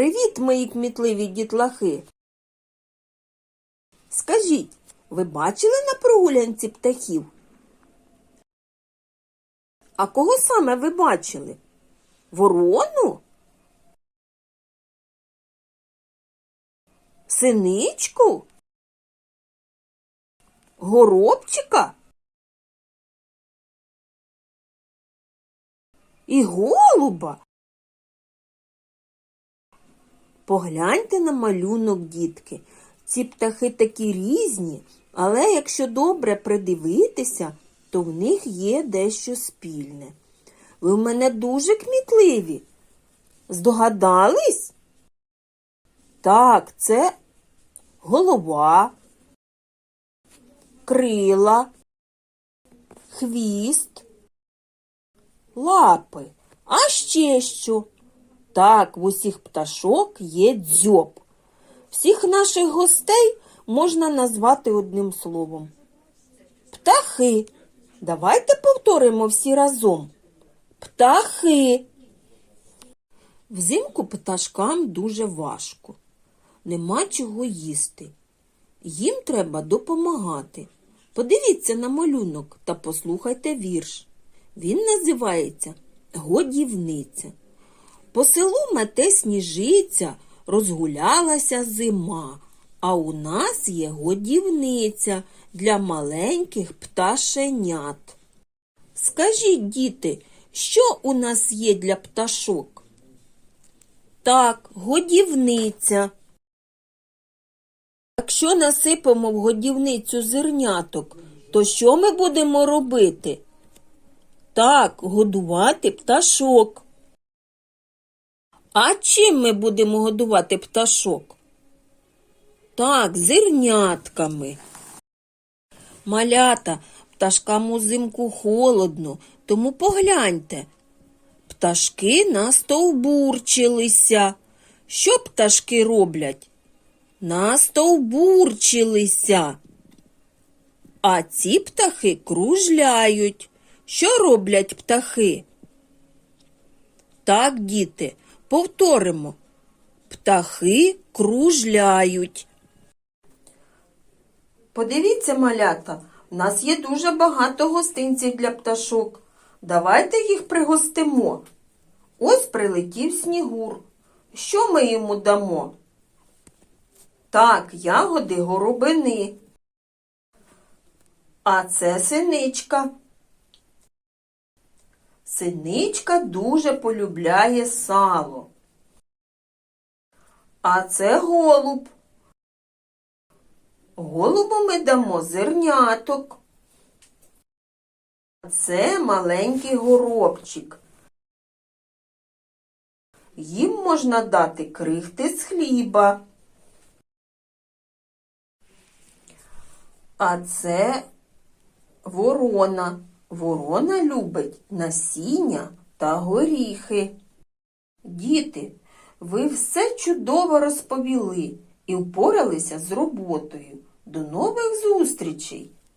Привіт, мої кмітливі дітлахи. Скажіть, ви бачили на прогулянці птахів? А кого саме ви бачили? Ворону? Синичку? Горобчика? І голуба? Погляньте на малюнок, дітки. Ці птахи такі різні, але якщо добре придивитися, то в них є дещо спільне. Ви в мене дуже кмітливі. Здогадались? Так, це голова, крила, хвіст, лапи. А ще що? Так, в усіх пташок є дзьоб. Всіх наших гостей можна назвати одним словом. Птахи. Давайте повторимо всі разом. Птахи. Взимку пташкам дуже важко. Нема чого їсти. Їм треба допомагати. Подивіться на малюнок та послухайте вірш. Він називається Годівниця. По селу мете сніжиця, розгулялася зима, а у нас є годівниця для маленьких пташенят. Скажіть, діти, що у нас є для пташок? Так, годівниця. Якщо насипемо в годівницю зерняток, то що ми будемо робити? Так, годувати пташок. А чим ми будемо годувати пташок? Так, зернятками. Малята, пташкам узимку холодно, тому погляньте. Пташки настовбурчилися. Що пташки роблять? Настовбурчилися. А ці птахи кружляють. Що роблять птахи? Так, діти, повторимо. Птахи кружляють. Подивіться, малята, у нас є дуже багато гостинців для пташок. Давайте їх пригостимо. Ось прилетів снігур. Що ми йому дамо? Так, ягоди горобини. А це синичка. Синичка дуже полюбляє сало. А це голуб. Голубу ми дамо зерняток. А це маленький горобчик. Їм можна дати крихти з хліба. А це ворона. Ворона любить насіння та горіхи. Діти, ви все чудово розповіли і впоралися з роботою. До нових зустрічей!